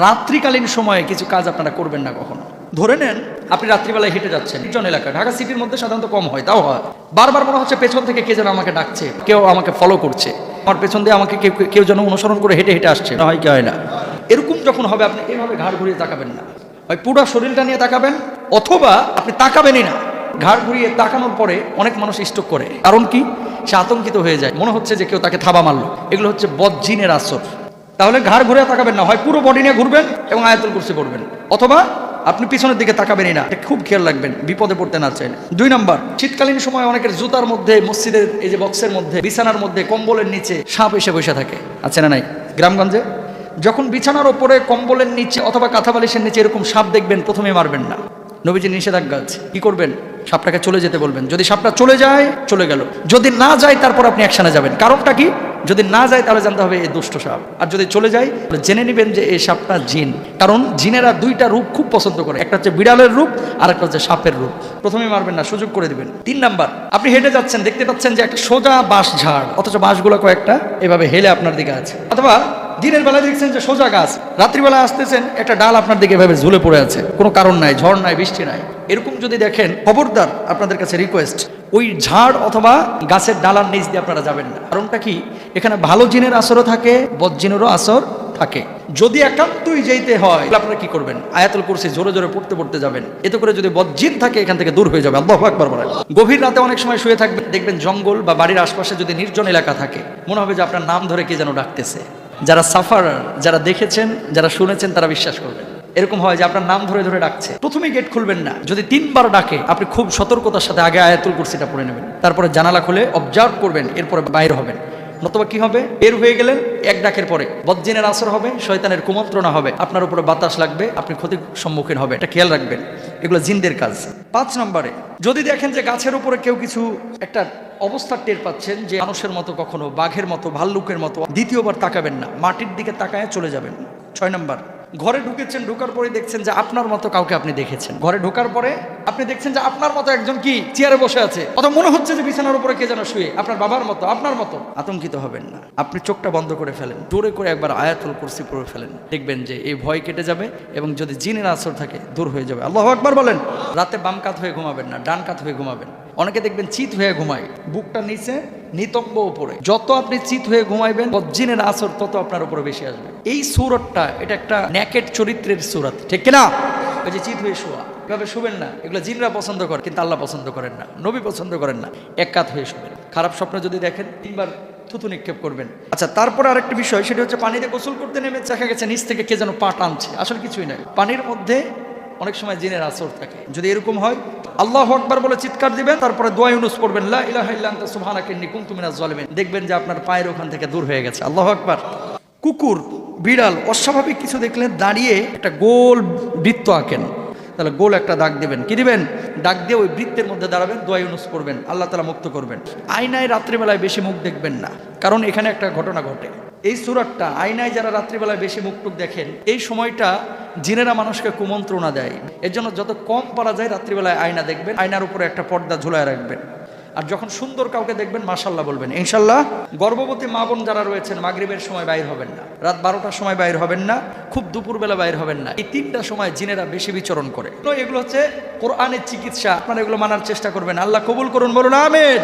রাত্রিকালীন সময়ে কিছু কাজ আপনারা করবেন না কখনো। ধরে নেন। আপনি রাত্রিবেলায় হেঁটে যাচ্ছেন। নির্জন এলাকা। ঢাকা সিটির মধ্যে সাধারণত কম হয় তাও হয়। বারবার মনে হচ্ছে পেছন থেকে কে যেন আমাকে ডাকছে কেউ আমাকে ফলো করছে। আমার পেছন দিয়ে আমাকে কেউ কেউ যেন অনুসরণ করে হেঁটে হেঁটে আসছে। না হয় কি হয় না। এরকম যখন হবে আপনি এভাবে ঘাড় ঘুরিয়ে তাকাবেন না। হয় পুরো শরীরটা নিয়ে তাকাবেন অথবা আপনি তাকাবেনই না। ঘাড় ঘুরিয়ে তাকানোর পরে অনেক মানুষ স্টক করে। কারণ কি? সে আতঙ্কিত হয়ে যায়। মনে হচ্ছে যে কেউ তাকে থাবা মারলো। এগুলো হচ্ছে বজ্জিনের আসর। তাহলে ঘাড় ঘুরে তাকাবেন না, হয় পুরো বডি নিয়ে ঘুরবেন এবং আয়াতুল কুরসি পড়বেন। অথবা আপনি পিছনের দিকে তাকাবেনই না খুব খেয়াল রাখবেন, বিপদে পড়তে না চাইলে। দুই নাম্বার, শীতকালীন সময় অনেকের জুতার মধ্যে, মসজিদের এই যে বক্সের মধ্যে, বিছানার মধ্যে, কম্বলের নিচে সাপ এসে বসে থাকে। আছে না নাই? গ্রামগঞ্জে? যখন বিছানার ওপরে কম্বলের নিচে অথবা কাঁথা বালিশের নিচে এরকম সাপ দেখবেন, প্রথমে মারবেন না। নবীজির নিষেধাজ্ঞা আছে। কি করবেন? সাপটাকে চলে যেতে বলবেন। যদি সাপটা চলে যায়, চলে গেল। যদি না যায়, তারপর আপনি একসানে যাবেন। কারণটা কি? যদি না যায়, তাহলে জানতে হবে এই দুষ্ট সাপ। আর যদি চলে যায়, তাহলে জেনে নেবেন যে এই সাপটা জিন। কারণ জিনেরা দুইটা রূপ খুব পছন্দ করে। একটা হচ্ছে বিড়ালের রূপ, আর একটা হচ্ছে সাপের রূপ। প্রথমে মারবেন না, সুযোগ করে দিবেন। তিন নাম্বার, আপনি হেঁটে যাচ্ছেন, দেখতে পাচ্ছেন যে একটা সোজা বাঁশ ঝাড়, অথচ বাঁশগুলো কয়েকটা এভাবে হেলে আপনার দিকে আছে। অথবা দিনের বেলা দেখছেন যে সোজা গাছ, রাত্রিবেলা আসতেছেন, একটা ডাল আপনার দিকে এভাবে ঝুলে পড়ে আছে। কোনো কারণ নাই, ঝড় নাই, বৃষ্টি নাই। এরকম যদি দেখেন, খবরদার আপনাদের কাছে রিকোয়েস্ট ওই ঝাড় অথবা গাছের ডালার নিচ দিয়ে আপনারা যাবেন না। কারণটা কি? এখানে ভালো জিনের আসরও থাকে বজ্জিনেরও আসর থাকে। যদি একান্তই যেতে হয় আপনারা কি করবেন? আয়াতুল কুরসি জোরে জোরে পড়তে পড়তে যাবেন। এতে করে যদি বজ্জিন থাকে, এখান থেকে দূর হয়ে যাবে। আল্লাহ একবার বলেন। গভীর রাতে অনেক সময় শুয়ে থাকবেন, দেখবেন জঙ্গল বা বাড়ির আশপাশে যদি নির্জন এলাকা থাকে, মনে হবে যে আপনার নাম ধরে কে যেন ডাকতেছে। যারা সাফার যারা দেখেছেন, যারা শুনেছেন, তারা বিশ্বাস করবেন। এরকম হয় যে আপনার নাম ধরে ধরে ডাকছে। প্রথমেই গেট খুলবেন না। যদি তিনবার ডাকে, আপনি খুব সতর্কতার সাথে আগে আয়াতুল কুরসিটা পড়ে নেবেন। তারপরে জানালা খুলে অবজার্ভ করবেন, এরপরে বাইর হবেন। নতুবা কি হবে? বের হয়ে গেলেন এক ডাকের পরে। বজ্জিনের আসর হবে, শয়তানের কুমন্ত্রণা হবে। আপনার উপরে বাতাস লাগবে, আপনি ক্ষতির সম্মুখীন হবে এটা খেয়াল রাখবেন। এগুলো জিনদের কাজ। পাঁচ নম্বরে, যদি দেখেন যে গাছের উপরে কেউ কিছু একটা অবস্থা টের পাচ্ছেন যে মানুষের মতো কখনো, বাঘের মতো, ভাল্লুকের মতো, দ্বিতীয়বার তাকাবেন না, মাটির দিকে তাকায় চলে যাবেন। ছয় নম্বর ঘরে ঢুকেছেন, ঢোকার পরে দেখছেন যে আপনার মতো কাউকে আপনি দেখেছেন। ঘরে ঢোকার পরে আপনি দেখছেন যে আপনার মতো একজন কি চেয়ারে বসে আছে। অথবা মনে হচ্ছে যে বিছানার উপরে কে যেন শুয়ে, আপনার বাবার মতো, আপনার মতো। আতঙ্কিত হবেন না। আপনি চোখটা বন্ধ করে ফেলেন। জোরে করে একবার আয়াতুল কুরসি পড়ে ফেলেন। দেখবেন যে এই ভয় কেটে যাবে এবং যদি জিনের আসর থাকে, দূর হয়ে যাবে। আল্লাহ একবার বলেন, রাতে বাম কাত হয়ে ঘুমাবেন না, ডান কাত হয়ে ঘুমাবেন। অনেকে দেখবেন চিত হয়ে ঘুমায়, বুকটা নিচে, নিতম্ব উপরে। যত আপনি চিত হয়ে ঘুমাইবেন বজ্জিনের আসর তত আপনার উপরে বেশি আসবে। এই সুরতটা এটা একটা ন্যাকেট চরিত্রের সুরত ঠিক কিনা? ওই যে চিত হয়ে শোয়া। এভাবে শুবেন না। এগুলো জিনরা পছন্দ করে, কিন্তু আল্লাহ পছন্দ করেন না। নবী পছন্দ করেন না। এক কাত হয়ে শুবেন। খারাপ স্বপ্ন যদি দেখেন, তিনবার থুতু নিক্ষেপ করবেন। আচ্ছা তারপরে আরেকটি বিষয়, সেটা হচ্ছে পানিতে গোসল করতে নেমে দেখা গেছে, নিচ থেকে কে যেন পা টানছে আসলে কিছুই নয় পানির মধ্যে অনেক সময় জিনের আসর থাকে। যদি এরকম হয়, আল্লাহ আকবার বলে চিৎকার দিবেন, তারপরে দোয়া ইউনুস পড়বেন, লা ইলাহা দেখবেন যে আপনার পায়ের ওখান থেকে দূর হয়ে গেছে। আল্লাহ আকবার। কুকুর, বিড়াল অস্বাভাবিক কিছু দেখলে দাঁড়িয়ে একটা গোল বৃত্ত আঁকেন। তাহলে গোল একটা দাগ দিবেন। কি দিবেন? দাগ দিয়ে ওই বৃত্তের মধ্যে দাঁড়াবেন, দোয়া ইউনুস পড়বেন, আল্লাহ তালা মুক্ত করবেন। আয়নায় রাত্রিবেলায় বেশি মুখ দেখবেন না। কারণ এখানে একটা ঘটনা ঘটে। এই সুরাটটা আয়নায় যারা রাত্রিবেলায় বেশি মুখ টুক দেখেন, এই সময়টা জিনেরা মানুষকে কুমন্ত্রণা দেয়। এর জন্য যত কম পারা যায় রাত্রিবেলায় আয়না দেখবেন, আয়নার উপরে একটা পর্দা ঝুলায় রাখবেন। আর যখন সুন্দর কাউকে দেখবেন মাশাল্লাহ বলবেন। ইনশাল্লাহ গর্ভবতী মা বোন যারা রয়েছেন, মাগরিবের সময় বাইর হবেন না। রাত বারোটার সময় বাইর হবেন না। খুব দুপুরবেলা বাইর হবেন না। এই তিনটা সময় জিনেরা বেশি বিচরণ করে। তো এগুলো হচ্ছে কোরআনের চিকিৎসা। আপনারা এগুলো মানার চেষ্টা করবেন। আল্লাহ কবুল করুন, বলুন, আমেন।